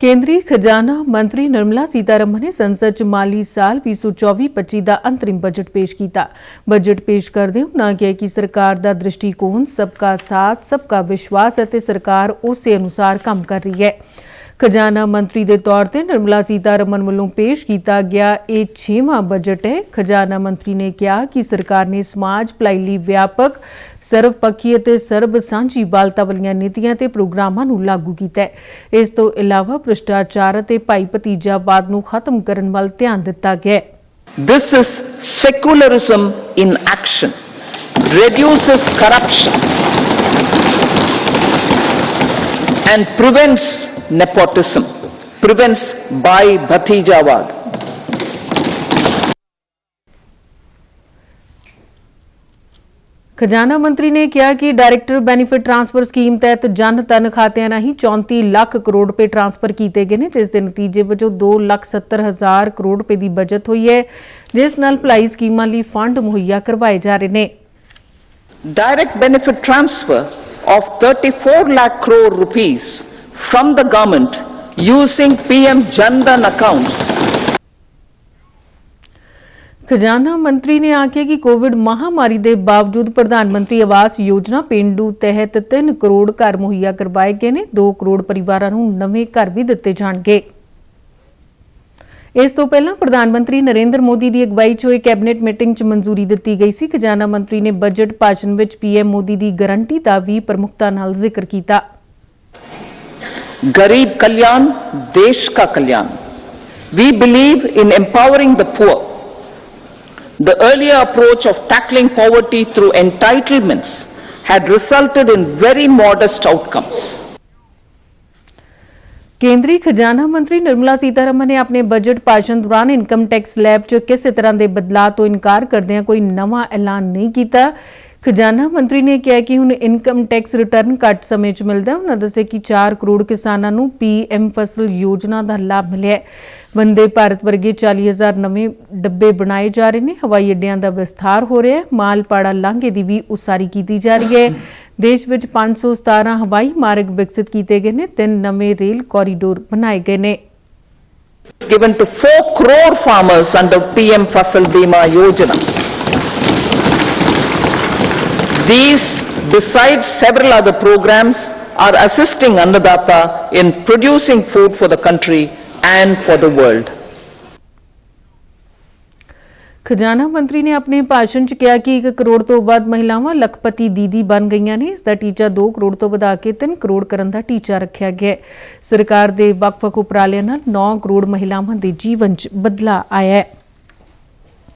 ਕੇਂਦਰੀ ਖਜ਼ਾਨਾ ਮੰਤਰੀ ਨਿਰਮਲਾ ਸੀਤਾਰਮਨ ਨੇ ਸੰਸਦ 'ਚ ਮਾਲੀ ਸਾਲ 2024-25 ਦਾ ਅੰਤਰਿਮ ਬਜਟ ਪੇਸ਼ ਕੀਤਾ। ਬਜਟ ਪੇਸ਼ ਕਰਦੇ ਉਹਨਾਂ ਕਿਹਾ ਕਿ ਸਰਕਾਰ ਦਾ ਦ੍ਰਿਸ਼ਟੀਕੋਣ ਸਬਕਾ ਸਾਥ, ਸਬਕਾ ਵਿਸ਼ਵਾਸ ਅਤੇ ਸਰਕਾਰ ਉਸੇ ਅਨੁਸਾਰ ਕੰਮ ਕਰ ਰਹੀ ਹੈ। ਖਜ਼ਾਨਾ ਮੰਤਰੀ ਦੇ ਤੌਰ ਤੇ ਨਿਰਮਲਾ ਸੀਤਾਰਮਨ ਵੱਲੋਂ ਪੇਸ਼ ਕੀਤਾ ਗਿਆ ਇਹ 6ਵਾਂ ਬਜਟ ਹੈ। ਖਜ਼ਾਨਾ ਮੰਤਰੀ ਨੇ ਕਿਹਾ ਕਿ ਸਰਕਾਰ ਨੇ ਸਮਾਜ ਭਲਾਈ ਲਈ ਵਿਆਪਕ ਸਰਵਪੱਖੀ ਅਤੇ ਸਰਬ ਸਾਂਝੀ ਬਾਲਤਾ ਵਾਲੀਆਂ ਨੀਤੀਆਂ ਤੇ ਪ੍ਰੋਗਰਾਮਾਂ ਨੂੰ ਲਾਗੂ ਕੀਤਾ ਹੈ। ਇਸ ਤੋਂ ਇਲਾਵਾ ਭ੍ਰਿਸ਼ਟਾਚਾਰ ਅਤੇ ਭਾਈ ਭਤੀਜਾਵਾਦ ਨੂੰ ਖਤਮ ਕਰਨ ਵੱਲ ਧਿਆਨ ਦਿੱਤਾ ਗਿਆ ਹੈ। This is secularism in action, reduces corruption, and prevents nepotism, prevents by Bhatijawad. ਖਜ਼ਾਨਾ ਮੰਤਰੀ ਨੇ ਕਿਹਾ ਕਿ ਡਾਇਰੈਕਟਰ ਬੈਨੀਫਿਟ ਟ੍ਰਾਂਸਫਰ ਸਕੀਮ ਤਹਿਤ ਜਨ ਧਨ ਖਾਤਿਆਂ ਰਾਹੀਂ 34 ਲੱਖ ਕਰੋੜ ਰੁਪਏ ਟ੍ਰਾਂਸਫਰ ਕੀਤੇ ਗਏ ਨੇ ਜਿਸ ਦੇ ਨਤੀਜੇ ਵਜੋਂ 2 ਲੱਖ 70 ਹਜ਼ਾਰ ਕਰੋੜ ਰੁਪਏ ਦੀ ਬਚਤ ਹੋਈ ਹੈ ਜਿਸ ਨਾਲ ਭਲਾਈ ਸਕੀਮਾਂ ਲਈ ਫੰਡ ਮੁਹੱਈਆ ਕਰਵਾਏ ਜਾ ਰਹੇ ਨੇ Direct benefit transfer of 34 lakh crore rupees from the government using PM Jandan accounts. ਖਜ਼ਾਨਾ ਮੰਤਰੀ ਨੇ ਆਖਿਆ ਕਿ ਕੋਵਿਡ ਮਹਾਮਾਰੀ ਦੇ ਬਾਵਜੂਦ ਪ੍ਰਧਾਨ ਮੰਤਰੀ ਆਵਾਸ ਯੋਜਨਾ ਪਿੰਡੂ ਤਹਿਤ 3 ਕਰੋੜ ਘਰ ਮੁਹੱਈਆ ਕਰਵਾਏ ਗਏ ਨੇ 2 ਕਰੋੜ ਪਰਿਵਾਰਾਂ ਨੂੰ ਨਵੇਂ ਘਰ ਵੀ ਦਿੱਤੇ ਜਾਣਗੇ। ਇਸ ਤੋਂ ਪਹਿਲਾਂ ਪ੍ਰਧਾਨ ਮੰਤਰੀ ਨਰਿੰਦਰ ਮੋਦੀ ਦੀ ਅਗਵਾਈ 'ਚ ਹੋਈ ਕੈਬਨਿਟ ਮੀਟਿੰਗ 'ਚ ਮਨਜ਼ੂਰੀ ਦਿੱਤੀ ਗਈ ਸੀ। ਖਜ਼ਾਨਾ ਮੰਤਰੀ ਨੇ ਬਜਟ ਭਾਸ਼ਣ ਵਿੱਚ ਪੀਐਮ ਮੋਦੀ ਦੀ ਗਾਰੰਟੀ ਦਾ ਵੀ ਪ੍ਰਮੁਖਤਾ ਨਾਲ ਜ਼ਿਕਰ ਕੀਤਾ। Garib Kalyan, Desh Ka Kalyan. We believe in empowering the poor. The earlier approach of tackling poverty through entitlements had resulted in very modest outcomes. ਕੇਂਦਰੀ ਖਜ਼ਾਨਾ ਮੰਤਰੀ ਨਿਰਮਲਾ ਸੀਤਾਰਮਨ ਨੇ ਆਪਣੇ ਬਜਟ ਭਾਸ਼ਣ ਦੌਰਾਨ ਇਨਕਮ ਟੈਕਸ ਲੈਬ 'ਚ ਕਿਸੇ ਤਰ੍ਹਾਂ ਦੇ ਬਦਲਾਅ ਤੋਂ ਇਨਕਾਰ ਕਰਦਿਆਂ ਕੋਈ ਨਵਾਂ ਐਲਾਨ ਨਹੀਂ ਕੀਤਾ ਖਜ਼ਾਨਾ ਮੰਤਰੀ ਨੇ ਕਿਹਾ ਕਿ ਹੁਣ ਇਨਕਮ ਟੈਕਸ ਰਿਟਰਨ ਘੱਟ ਸਮੇਂ 'ਚ ਮਿਲਦਾ ਹੈ। ਉਹਨਾਂ ਦੱਸਿਆ ਕਿ 4 ਕਰੋੜ ਕਿਸਾਨਾਂ ਨੂੰ ਪੀਐਮ ਫਸਲ ਯੋਜਨਾ ਦਾ ਲਾਭ ਮਿਲਿਆ ਹੈ। ਵੰਦੇ ਭਾਰਤ ਵਰਗੇ 40000 ਨਵੇਂ ਡੱਬੇ ਬਣਾਏ ਜਾ ਰਹੇ ਨੇ। ਹਵਾਈ ਅੱਡਿਆਂ ਦਾ ਵਿਸਥਾਰ ਹੋ ਰਿਹਾ ਹੈ। ਮਾਲਪਾੜਾ ਲਾਂਘੇ ਦੀ ਵੀ ਉਸਾਰੀ ਕੀਤੀ ਜਾ ਰਹੀ ਹੈ। ਦੇਸ਼ ਵਿੱਚ 517 ਹਵਾਈ ਮਾਰਗ ਵਿਕਸਿਤ ਕੀਤੇ ਗਏ ਨੇ। ਤਿੰਨ ਨਵੇਂ ਰੇਲ ਕੋਰੀਡੋਰ ਬਣਾਏ ਗਏ ਨੇ। Given to 4 crore farmers under PM Fasal Bima Yojana. These, besides several other programs, are assisting Annadata in producing food for the country and for the world. ਖਜ਼ਾਨਾ ਮੰਤਰੀ ਨੇ ਆਪਣੇ ਭਾਸ਼ਣ 'ਚ ਕਿਹਾ ਕਿ 1 ਕਰੋੜ ਤੋਂ ਵੱਧ ਮਹਿਲਾਵਾਂ ਲੱਖਪਤੀ ਦੀਦੀ ਬਣ ਗਈਆਂ ਨੇ। ਇਸ ਦਾ ਟੀਚਾ 2 ਕਰੋੜ ਤੋਂ ਵਧਾ ਕੇ 3 ਕਰੋੜ ਕਰਨ ਦਾ ਟੀਚਾ ਰੱਖਿਆ ਗਿਆ ਹੈ। ਸਰਕਾਰ ਦੇ ਵੱਖ-ਵੱਖ ਉਪਰਾਲਿਆਂ ਨਾਲ 9 ਕਰੋੜ ਮਹਿਲਾਵਾਂ ਦੇ ਜੀਵਨ 'ਚ ਬਦਲਾਅ ਆਇਆ ਹੈ।